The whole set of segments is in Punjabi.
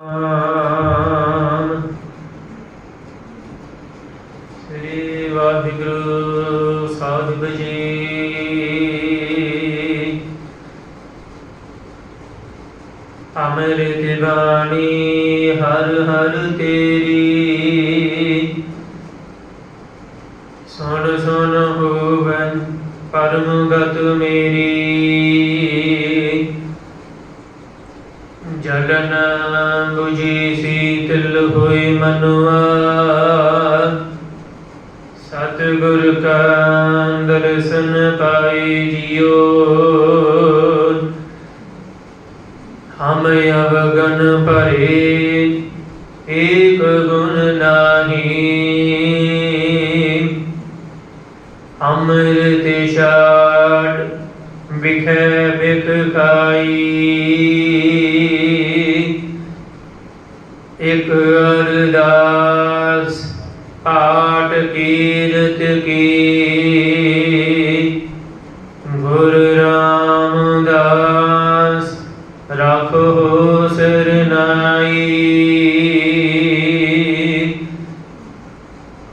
ਆਮ। ਸ੍ਰੀ ਵਾਹਿਗੁਰੂ ਸਾਹਿਬ ਜੀ ਅੰਮ੍ਰਿਤ ਬਾਣੀ ਹਰ ਹਰ ਤੇਰੀ ਸੁਣ ਸੁਣ ਹੋਵੈ ਪਰਮ ਗਤ ਮੇਰੀ ਜਲਨ ਮਨੁਆ ਸਤਿਗੁਰ ਕਾ ਦਰਸ਼ਨ ਪਾਈ ਜਿਉ। ਹਮ ਅਵਗਨ ਭਰੇ, ਏਕ ਗੁਣ ਨਾਹੀ। ਅੰਮ੍ਰਿਤ ਛਾੜ ਵਿਖੇ ਬਿਖ ਖਾਈ। ਇਕ ਪਾਠ ਕੀਰਤ ਕੀ? ਗੁਰ ਰਾਮਦਾਸ ਰੱਖੋ ਸਰਨਾਈ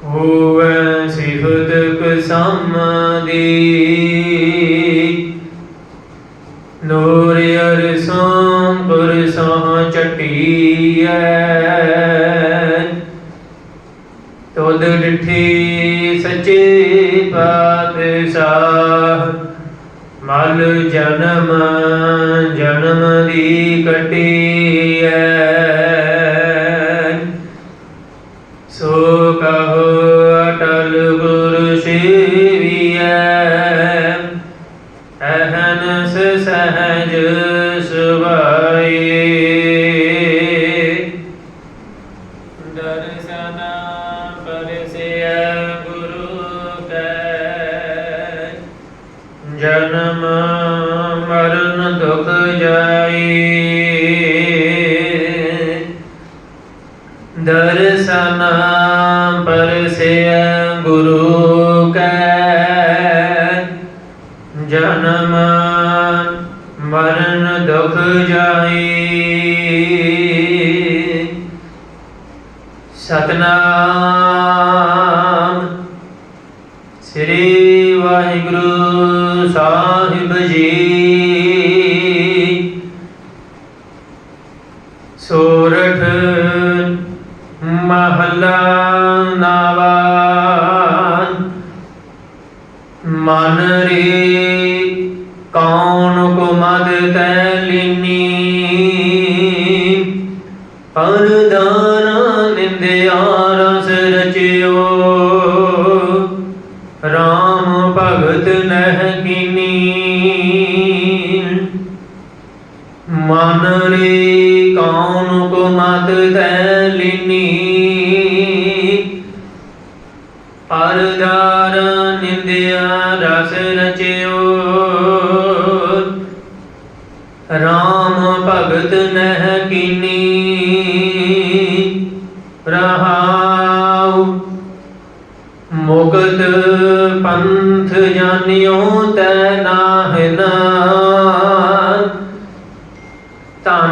ਹੋਵੇ ਸਿਫਤ ਕਸਮਦੀ। ਨੂਰ ਅਰਸੋਂ ਪੁਰਸੋਂ ਚਟੀਐ। ਤੁਧ ਡਿਠੀ ਸੱਚੇ ਪਾਤਸ਼ਾਹ, ਮਲ ਜਨਮ ਜਨਮ ਦੀ ਕਟੀਐ। ਸੋ ਕਹੋ ਅਟਲ ਗੁਰ ਸੇਵੀਐ, ਅਹਨਸ ਸਹਜ ਸੁਭਾਏ ਜਨਮ ਮਰਨ ਦੁਖ ਜਾਈ। ਦਰਸਨਾ ਪਰਸਿਆ ਗੁਰੂ ਕੈ। ਜਨਮ ਮਰਨ ਦੁਖ ਜਾਈ। ਸਤਨਾਮ ਸ੍ਰੀ ਵਾਹਿਗੁਰੂ ਸਾਹਿਬ ਜੀ। ਸੋਰਠ ਮਹਲਾ ਨਾਵਾ। ਮਨ ਰੇ ਕੌਣ ਕੋ ਮਦ ਤੈ ਲੀਨੀ। ਪਰਦਾਨਾ ਨਿੰਦਿਆ ਮਨ ਰੇ ਕੌਣ ਕੋ ਮਤ ਤੈ ਲੀਨੀ ਪਰਦਾਰ ਨਿੰਦਿਆ ਰਸ ਰਚਿਓ। ਰਾਮ ਭਗਤ ਨਹਿ ਕੀਨੀ। ਰਹਾਉ ਮੁਕਤ ਪੰਥ ਜਾਣਿਓ ਤੈ ਨਾਹਿਨਾ ਧਨ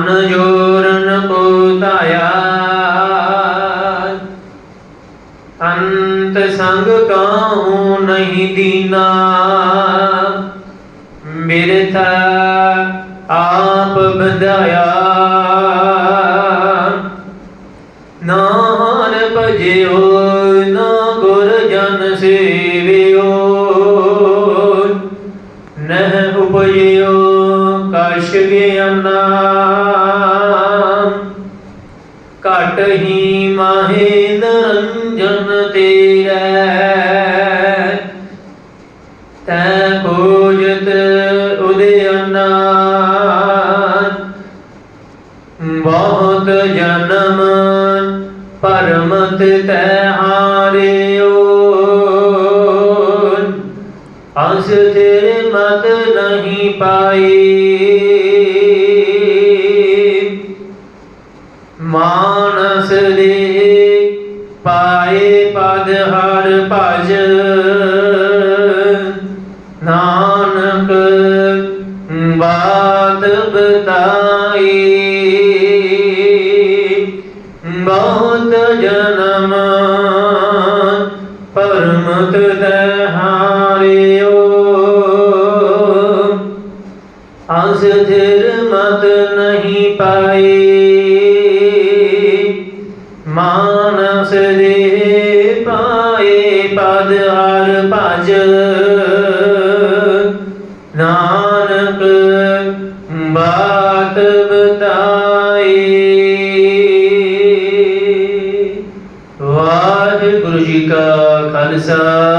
ਜੋਰਨ ਕੋ ਧਾਇਆ। ਅੰਤ ਸੰਗ ਕਾਹੂ ਨਹੀਂ ਦੀਨਾ। ਬਿਰਥਾ ਆਪ ਬਧਾਇਆ। ਨਾਨ ਭਜਿਓ, ਨਾ ਗੁਰ ਜਨ ਸੇਵਿਓ। ਘਟ ਹੀ ਮਾਹੇ ਨਰੰਜਨ ਤੇਰੇ। ਤੈ ਖੋਜਤ ਉਦਿਆਨਾ ਬਹੁਤ ਜਨਮ ਪਰਮਤ ਤੈ ਹਾਰਿਓ। ਅਸ ਤੇਰੇ ਮਤ ਨਹੀਂ ਪਾਈ। ਮਾਨਸ ਪਾਏ ਪਦ ਹਰ ਭਜ। ਨਾਨਕ ਬਾਤ ਬਤਾਈ। ਬਹੁਤ ਜਨਮ ਪਰਮਤ ਦੇ ਹਾਰਿਓ ਅਸ ਪਦ ਹਰ ਭਜ। ਨਾਨਕ ਬਾਤ ਬਤਾਈ। ਵਾਹਿਗੁਰੂ ਜੀ ਕਾ ਖਾਲਸਾ।